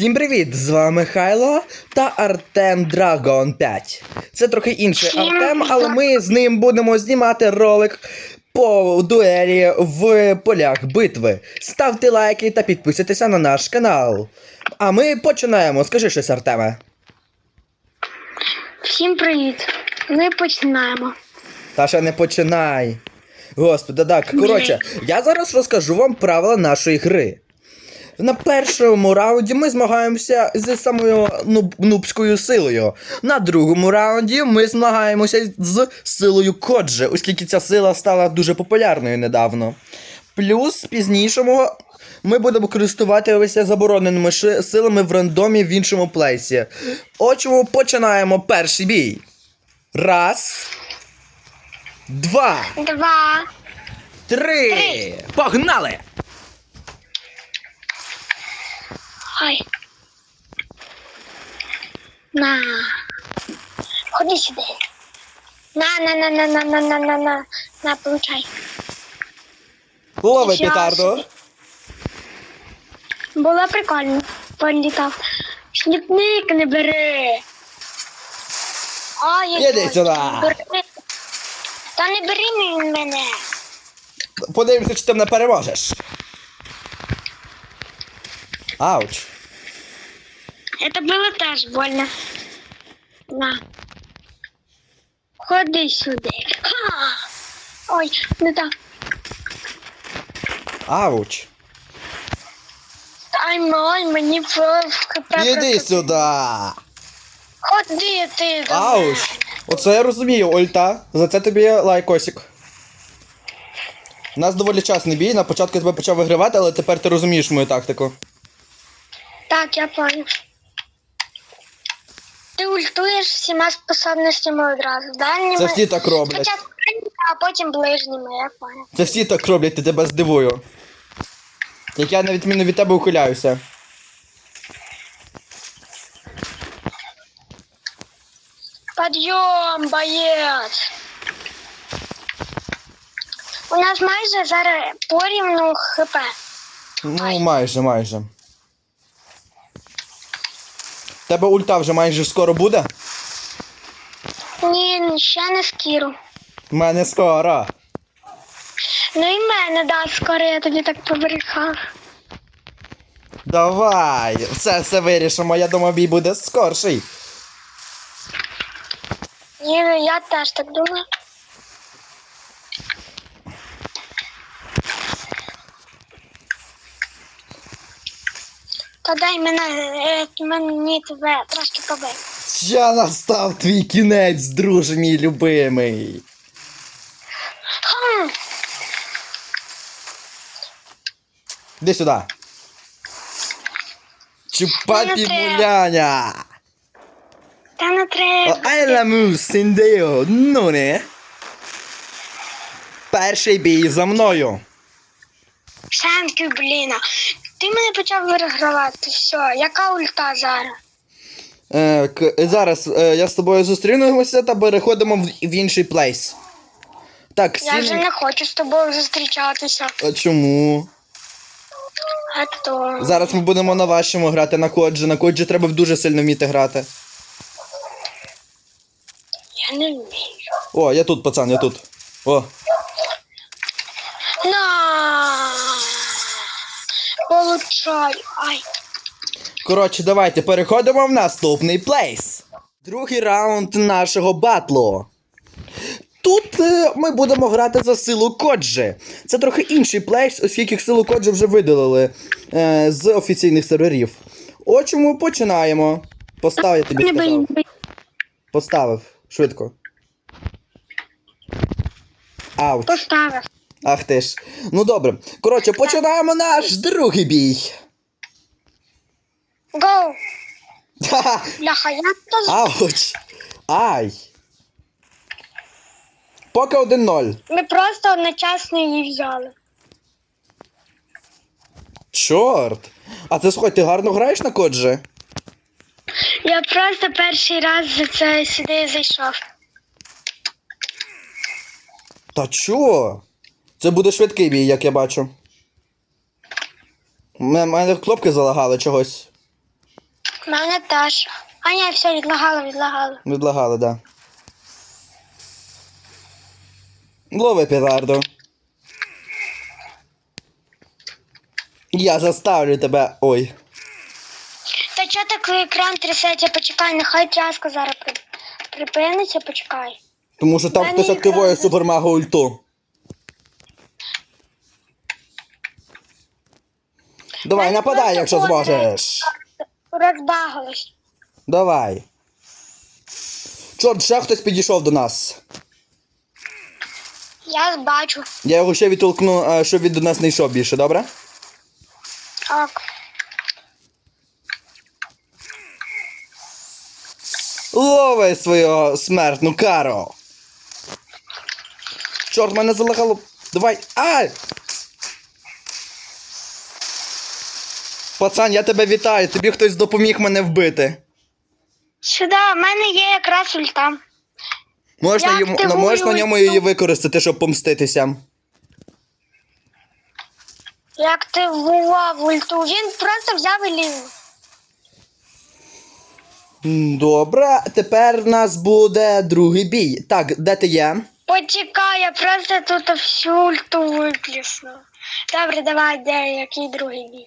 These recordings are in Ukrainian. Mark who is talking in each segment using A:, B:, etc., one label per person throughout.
A: Всім привіт! З вами Михайло та Артем Драгон 5. Це трохи інший Артем, але ми з ним будемо знімати ролик по дуелі в полях битви. Ставте лайки та підписуйтеся на наш канал. А ми починаємо. Скажи щось, Артеме.
B: Всім привіт! Ми починаємо.
A: Та ще не починай. Господи, так, коротше, я зараз розкажу вам правила нашої гри. На першому раунді ми змагаємося з самою нуб- нубською силою. На другому раунді ми змагаємося з силою Коджи, оскільки ця сила стала дуже популярною недавно. Плюс пізнішому ми будемо користуватися забороненими силами в рандомі в іншому плейсі. Отже, починаємо перший бій. Раз. Два.
B: Два.
A: Три.
B: Три.
A: Погнали!
B: На. Ходи сюди. На, на, на, на, на, на, на, на, на. На, получай.
A: Лови
B: Щас.
A: петарду.
B: Було прикольно. Політав. Сніпник не бери. Ой,
A: Іди сюди.
B: бери. Та не бери мені мене.
A: Подивимося, чи ти мене переможеш. Ауч.
B: Это было теж больно. На. Ходи сюди. Ха! Ой, не так.
A: Ауч.
B: Ай, мой, мені в КП.
A: Іди сюди.
B: Ходи ти. до
A: Ауч.
B: мене.
A: Оце я розумію, Ольта. За це тобі лайкосик. У нас доволі часний бій. На початку я тебе почав вигравати, але тепер ти розумієш мою тактику.
B: Так, я понял. Ти ультуєш всіма способностями одразу. Дальніми.
A: Це всі так роблять.
B: Спочатку дальніми, а потім ближніми, я понял.
A: Це всі так роблять, ти тебе здивую. Як я на відміну від тебе ухиляюся.
B: Подйом, боєць. У нас майже зараз порівну хп.
A: Ну, майже, майже. Тебе ульта вже майже скоро буде?
B: Ні, ще не скіру.
A: У мене скоро.
B: Ну і мене, да, скоро я тобі так побрехав.
A: Давай, все все вирішимо, я думаю, бій буде скорший.
B: Ні, ну, я теж так думаю. Дай мене, е, мені тебе трошки побити.
A: Я настав твій кінець, друже мій любимий.
B: Хм,
A: Іди сюди. Чупапі муляня.
B: та не треба.
A: Айламу синдео, ну не. Перший бій за мною.
B: Шанки, блін. Ти мене почав вигравати. Все, яка ульта зараз?
A: Е, к- зараз е, я з тобою зустрінемося та переходимо в, в інший плейс. Так,
B: Я вже не хочу з тобою зустрічатися.
A: А чому?
B: А то.
A: Зараз ми будемо на вашому грати на коджі. На коджі треба дуже сильно вміти грати.
B: Я не вмію.
A: О, я тут, пацан, я тут. О,
B: На. Получай. Ай.
A: коротше, давайте переходимо в наступний плейс. Другий раунд нашого батлу. Тут е, ми будемо грати за силу Коджі. Це трохи інший плейс, оскільки силу Коджі вже видалили е, з офіційних серверів. От чому починаємо. Постав, я тобі сказав. Поставив. Швидко. Ауч.
B: Поставив.
A: Ах ти ж. Ну добре. Коротше, починаємо наш другий бій.
B: Гоу.
A: Ха-ха.
B: Бляха, я то
A: Ауч. Ай. Поки 1-0.
B: Ми просто одночасно її взяли.
A: Чорт. А ти слухай, ти гарно граєш на коджі?
B: Я просто перший раз за це сюди зайшов.
A: Та чо? Це буде швидкий бій, як я бачу. У мене кнопки залагали чогось.
B: У мене теж. А ні, все, відлагало, відлагало.
A: Відлагали, да. Лови петарду. Я заставлю тебе. Ой.
B: Та чого так екран трясеться? Почекай, нехай тряска зараз припиниться, почекай.
A: Тому що там хтось
B: правда.
A: супермага ульту. Давай, нападай, якщо зможеш.
B: Розбагалось.
A: Давай. Чорт, ще хтось підійшов до нас.
B: Я бачу.
A: Я його ще відтолкну, е, щоб він до нас не йшов більше, добре?
B: Так.
A: Лови свою смертну кару. Чорт, мене залагало. Давай. Ай! Пацан, я тебе вітаю. Тобі хтось допоміг мене вбити.
B: Сюди, в мене є якраз ульта.
A: Можна, йому, ну, можна на ньому її використати, щоб помститися.
B: Я активував ульту. Він просто взяв і лів.
A: М, Добре, тепер в нас буде другий бій. Так, де ти є?
B: Почекай, я просто тут всю ульту виплісну. Добре, давай, де який другий бій.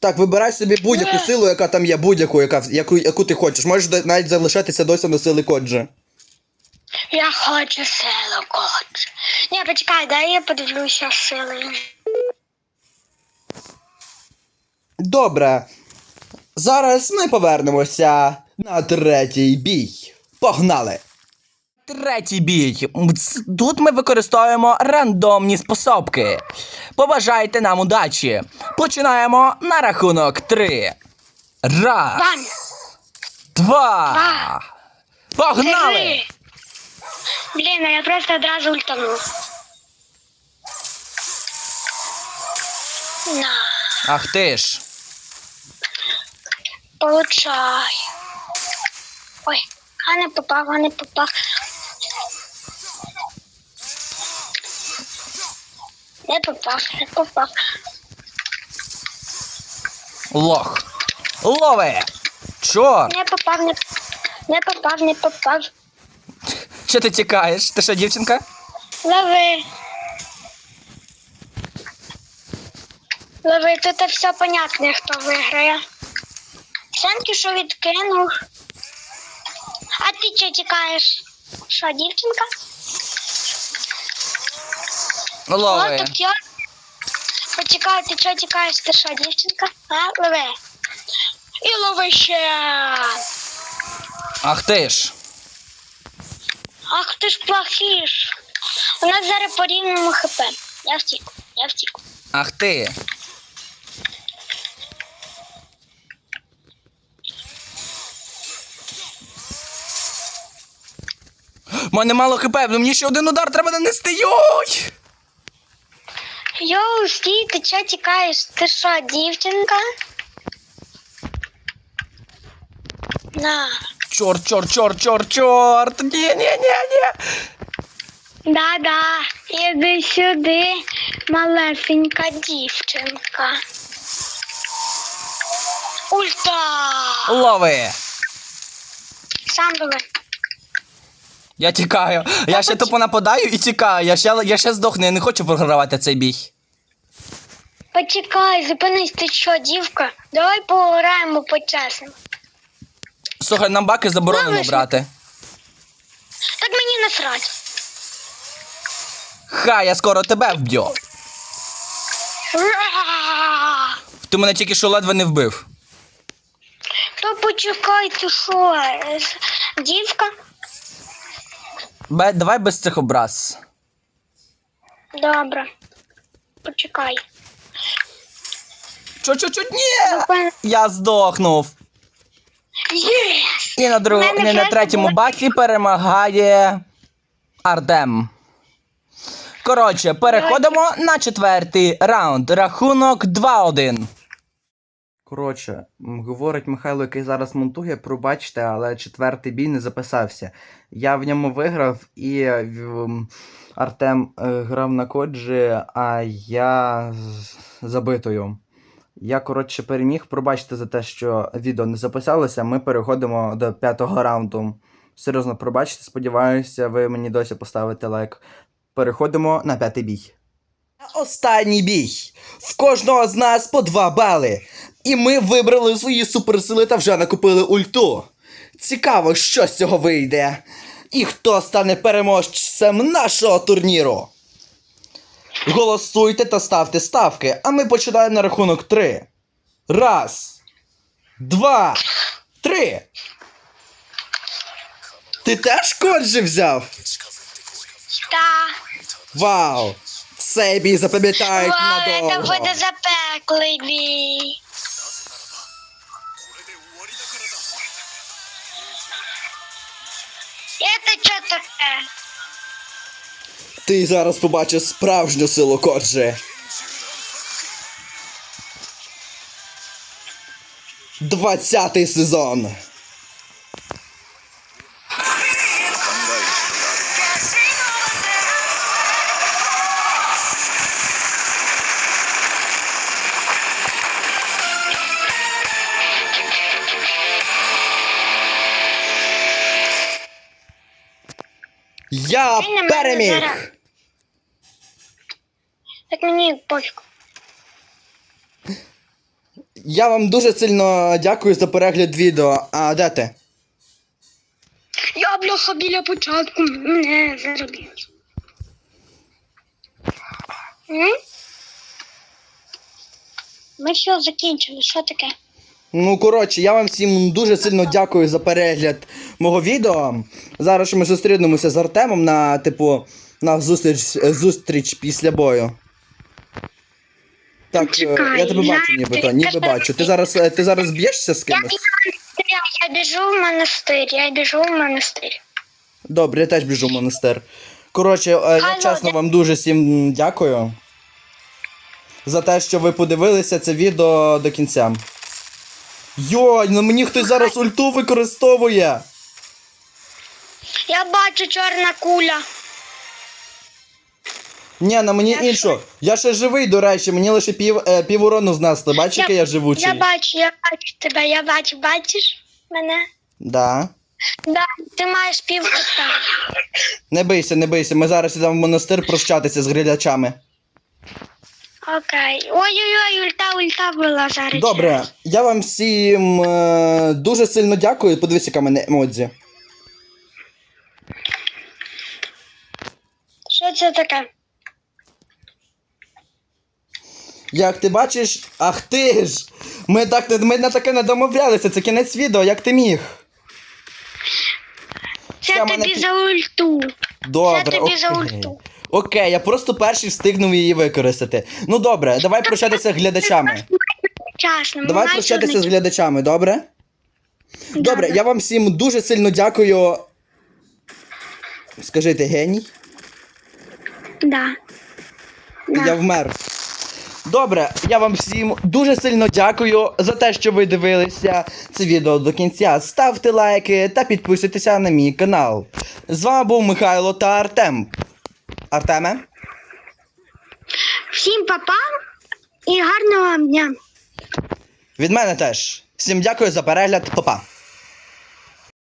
A: Так, вибирай собі будь-яку
B: Е.
A: силу, яка там є, будь-яку, яка, яку, яку ти хочеш. Можеш до- навіть залишатися досі на сили коджа.
B: Я хочу силу кодж. Ні, почекай, дай я подивлюся сили.
A: Добре. Зараз ми повернемося на третій бій. Погнали! Третій бій. Тут ми використовуємо рандомні способки. Побажайте нам удачі. Починаємо на рахунок три. Раз, два. Погнали!
B: Блін, а я просто одразу ультанув. На,
A: Ах ти ж.
B: получай. Ой, а не попав, а не попав. Не попав, не попав.
A: Лох. Лови! Чорт!
B: Не попав, не, не попав, не попав.
A: Що ти тікаєш? Ти що, дівчинка?
B: Лови. Лови, тут все понятно, хто виграє. Сенки, що відкинув. А ти чого тікаєш? Що, дівчинка? О, так я. Почекай, ти чого тікаєш? Ти що, дівчинка? А, лови. І лови ще.
A: Ах ти ж.
B: Ах ти ж плохіш. У нас зараз по рівному хп. Я втік, я втік.
A: Ах ти. У мене мало хп, але мені ще один удар треба нанести. Йой!
B: Йоу, стій, ти чого тікаєш? Ти що, дівчинка? На.
A: Чорт, чорт, чорт, чорт, чорт. Ні, ні, ні, ні.
B: Да-да, іди сюди, малесенька дівчинка. Ульта!
A: Лови.
B: Сам давай.
A: Я тікаю. Я ще тупо нападаю і тікаю. Я ще, я ще здохну, я не хочу програвати цей бій.
B: Почекай, зупинись, ти що, дівка? Давай пограємо по-чесному.
A: Слухай, нам баки заборонено
B: Ловиш?
A: брати.
B: Так мені насрать.
A: Ха, я скоро тебе вб'ю.
B: Ура!
A: Ти мене тільки що ледве не вбив.
B: То почекай, ти що? е, Дівка?
A: Бе, давай без цих образ.
B: Добре. Почекай.
A: Чо-чо-чо, ні!
B: Зупин-
A: Я здохнув.
B: Єс!
A: І на, друг...
B: Мене
A: і на третьому
B: було-
A: бакі перемагає Артем. Коротше, переходимо на четвертий раунд. Рахунок 2-1. Коротше, говорить Михайло, який зараз монтує, пробачте, але четвертий бій не записався. Я в ньому виграв і Артем е, грав на коджі, а я забитою. Я, коротше, переміг. Пробачте за те, що відео не записалося. Ми переходимо до п'ятого раунду. Серйозно, пробачте, сподіваюся, ви мені досі поставите лайк. Переходимо на п'ятий бій. Останній бій. В кожного з нас по два бали. І ми вибрали свої суперсили та вже накупили ульту. Цікаво, що з цього вийде. І хто стане переможцем нашого турніру. Голосуйте та ставте ставки, а ми починаємо на рахунок три. Раз. Два. Три. Ти теж коджі взяв?
B: Та.
A: Вау! Цей бій запам'ятають
B: Вау, це
A: надовго.
B: буде запеклий бій. Это що таке?
A: Ти зараз побачиш справжню силу Коджі. Двадцятий сезон. Я
B: Ти на мене
A: переміг!
B: Так мені пофіг.
A: Я вам дуже сильно дякую за перегляд відео. А де ти?
B: Я бляха біля початку мене заробив. Ми все закінчили, що таке?
A: Ну, коротше, я вам всім дуже сильно дякую за перегляд мого відео. Зараз ми зустрінемося з Артемом на, типу, на зустріч, зустріч після бою. Так, е,
B: Чекай,
A: я тебе бачу нібито, ніби бачу. Ти зараз, е, ти зараз б'єшся з кимось?
B: я, я біжу в монастир, я біжу в монастир.
A: Добре, я теж біжу в монастир. Коротше, е, я чесно вам дуже всім дякую. За те, що ви подивилися це відео до кінця. Йой, ну мені хтось зараз ульту використовує.
B: Я бачу чорна куля.
A: Ні, на мені
B: Я
A: іншу. Я ще живий, до речі, мені лише пів, е, пів урону знесли. Бачиш, який я живучий?
B: Я бачу, я бачу тебе, я бачу, бачиш мене?
A: Да.
B: Да, ти маєш пів кота.
A: Не бийся, не бийся. Ми зараз йдемо в монастир прощатися з глядачами.
B: Окей. Ой-ой-ой, ульта, ульта була зараз.
A: Добре, я вам всім е, дуже сильно дякую. Подивись, яка в мене емодзі.
B: Що це таке?
A: Як ти бачиш, ах ти ж! Ми так не- ми на таке не домовлялися, це кінець відео, як ти міг.
B: Це
A: Це мене
B: тобі
A: пі-
B: за ульту.
A: Добре,
B: Це тобі за
A: окей.
B: ульту.
A: Окей, я просто перший встигнув її використати. Ну добре, давай прощатися з глядачами.
B: Часно,
A: Давай прощатися з глядачами, добре? Добре, я вам всім дуже сильно дякую. Скажи, ти геній?
B: Да. Да.
A: Я вмер. Добре, я вам всім дуже сильно дякую за те, що ви дивилися це відео до кінця. Ставте лайки та підписуйтеся на мій канал. З вами був Михайло та Артем. Артеме?
B: Всім папа і гарного вам дня.
A: Від мене теж. Всім дякую за перегляд, Па-па.